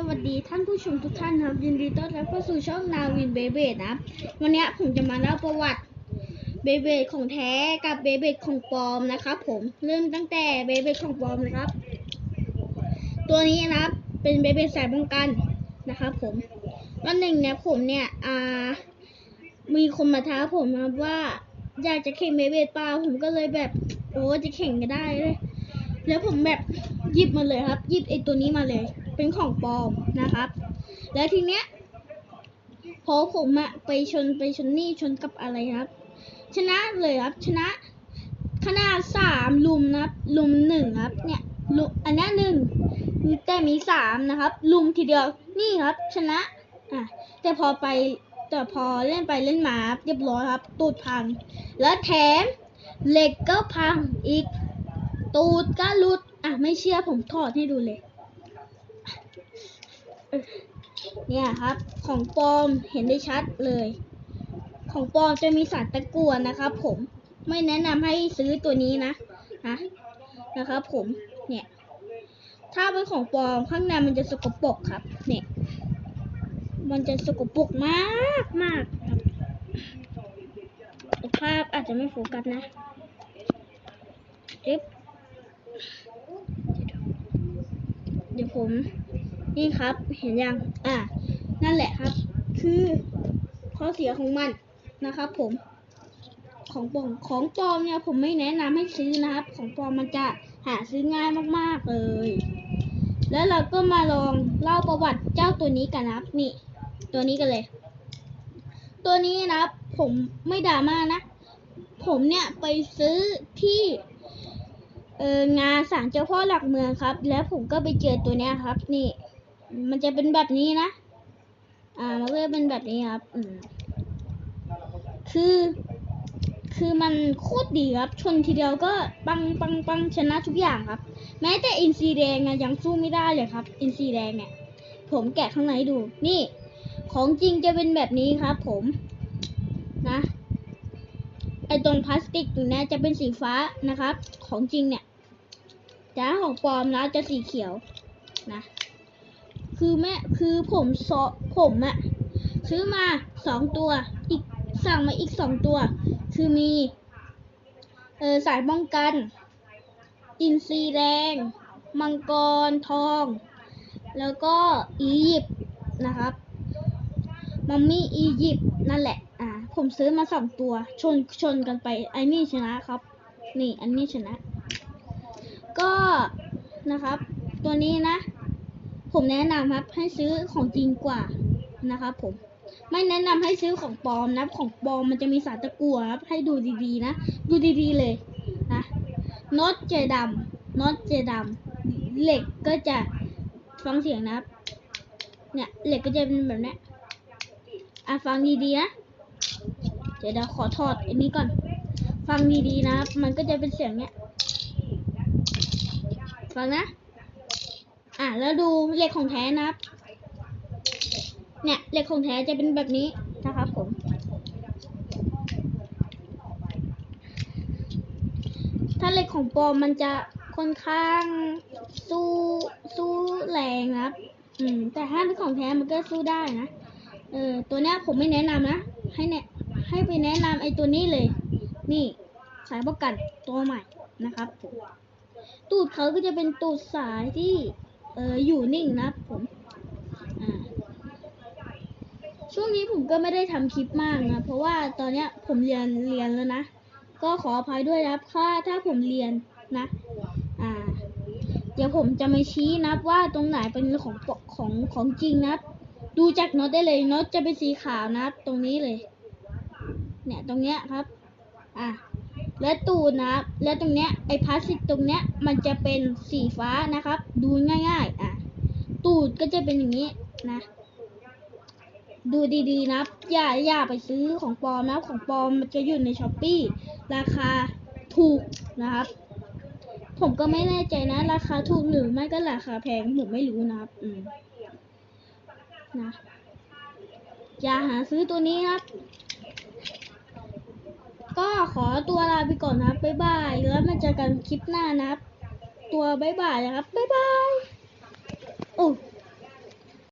สวัสดีท่านผู้ชมทุกท่านครับ ยินดีต้อนรับเข้าสู่ช่องนาวินเบเบดนะครับวันนี้ผมจะมาเล่าประวัติเบเบดของแท้กับเบเบดของปลอมนะครับผมเริ่มตั้งแต่เบเบดของปลอมนะครับ ตัวนี้นะครับเป็นเบเบดสายป้องกันนะครับผมวันหนึ่งเนี่ยผมเนี่ยอ่ามีคนมาท้าผมนะครับว่าอยากจะแข่งเบเบดเปล่าผมก็เลยแบบโอ้จะแข่งก็ได้เลยแล้วผมแบบหยิบมาเลยครับหยิบไอตัวนี้มาเลย เป็นของปลอมนะครับ แล้วทีเนี้ยพอผมอะไปชนไปชนนี่ชนกับอะไรครับ ชนะเลยครับ ชนะขนาดสามลุมนะครับ ลุมหนึ่งครับ เนี่ยลุมอันนี้หนึ่งแต่มีสามนะครับ ลุมทีเดียวนี่ครับ ชนะอะแต่พอไปแต่พอเล่นไปเล่นมาเรียบร้อยครับ ตูดพัง แล้วแถมเหล็กก็พังอีก ตูดก็ลุดอะไม่เชื่อผมถอดให้ดูเลย เนี่ยครับ ของปลอมเห็นได้ชัดเลย ของปลอมจะมีสารตะกั่วนะครับ ผมไม่แนะนำให้ซื้อตัวนี้นะนะนะครับ ผมเนี่ย ถ้าเป็นของปลอมข้างในมันจะสกปรกครับ เนี่ย มันจะสกปรกมากมากครับภาพอาจจะไม่โฟกัสนะเดี๋ยวผม นี่ครับ เห็นยัง อ่า นั่นแหละครับ คือข้อเสียของมันนะครับ ผม ของปลอมของปลอมเนี่ย ผมไม่แนะนำให้ซื้อนะครับ ของปลอมมันจะหาซื้อง่ายมากๆเลย แล้วเราก็มาลองเล่าประวัติเจ้าตัวนี้กันนะครับ นี่ ตัวนี้กันเลย ตัวนี้นะครับ ผมไม่ดราม่านะ ผมเนี่ยไปซื้อที่เอองานศาลเจ้าพ่อหลักเมืองครับ แล้วผมก็ไปเจอตัวเนี้ยครับ นี่ มันจะเป็นแบบนี้นะ อ่า มันก็จะเป็นแบบนี้ครับ อืม คือ คือมันโคตรดีครับ ชนทีเดียวก็ปังปังปังชนะทุกอย่างครับ แม้แต่อินซีแดงอะยังสู้ไม่ได้เลยครับ อินซีแดงเนี่ย ผมแกะข้างในดู นี่ ของจริงจะเป็นแบบนี้ครับผม นะ ไอตรงพลาสติกตรงนี้จะเป็นสีฟ้านะครับ ของจริงเนี่ยแต่ถ้าของปลอมนะจะสีเขียวนะ คือแม่คือผมซอผมอะซื้อมาสองตัว อีกสั่งมาอีกสองตัว คือมี เออสายป้องกัน อินซีแดง มังกรทอง แล้วก็อียิปต์นะครับ มัมมี่อียิปต์นั่นแหละ อ่า ผมซื้อมาสองตัว ชนชนกันไป ไอ้นี่ชนะครับ นี่ อันนี้ชนะ ก็นะครับ ตัวนี้นะ ผมแนะนำครับให้ซื้อของจริงกว่านะครับผมไม่แนะนำให้ซื้อของปลอมนะของปลอมมันจะมีสารตะกั่วครับให้ดูดีๆนะ ดูดีๆเลยนะน็อตเจดำน็อตเจดำเหล็กก็จะฟังเสียงนะครับ เนี่ยเหล็กก็จะเป็นแบบนี้อะฟังดีๆนะเดี๋ยวเราขอถอดอันนี้ก่อน ฟังดีๆนะครับ มันก็จะเป็นเสียงเนี้ย ฟังนะ อะแล้วดูเหล็กของแท้นะครับ เนี่ยเหล็กของแท้จะเป็นแบบนี้นะครับผม ถ้าเหล็กของปลอมมันจะค่อนข้างสู้สู้แรงนะครับ อืม แต่ถ้าเป็นของแท้มันก็สู้ได้นะ เออตัวเนี้ยผมไม่แนะนำนะ ให้เนี่ยให้ไปแนะนำไอ้ตัวนี้เลย นี่สายประกันตัวใหม่นะครับผมตูดเขาก็จะเป็นตูดสายที่ เอออยู่นิ่งนะผมช่วงนี้ผมก็ไม่ได้ทำคลิปมากนะ เพราะว่าตอนเนี้ยผมเรียนเรียนแล้วนะ ก็ขออภัยด้วยนะครับถ้าถ้าผมเรียนนะ อ่า เดี๋ยวผมจะมาชี้นับว่าตรงไหนเป็นของปกของของจริงนะครับดูจากน็อตได้เลยน็อตจะเป็นสีขาวนะครับตรงนี้เลย เนี่ยตรงเนี้ยครับ อะ และตูดนะครับและตรงเนี้ยไอพลาสติกตรงเนี้ยมันจะเป็นสีฟ้านะครับ ดูง่ายๆอะตูดก็จะเป็นอย่างนี้นะ ดูดีๆนะครับอย่าอย่าไปซื้อของปลอมนะของปลอมมันจะอยู่ในช้อปปี้ราคาถูกนะครับ ผมก็ไม่แน่ใจนะ ราคาถูกหรือไม่ก็ราคาแพงผมไม่รู้นะครับอืมนะอย่าหาซื้อตัวนี้ครับ ก็ขอตัวลาไปก่อนนะครับบ๊ายบาย แล้วมาเจอกันคลิปหน้านะครับตัวบ๊ายบายนะครับบ๊ายบายโอ้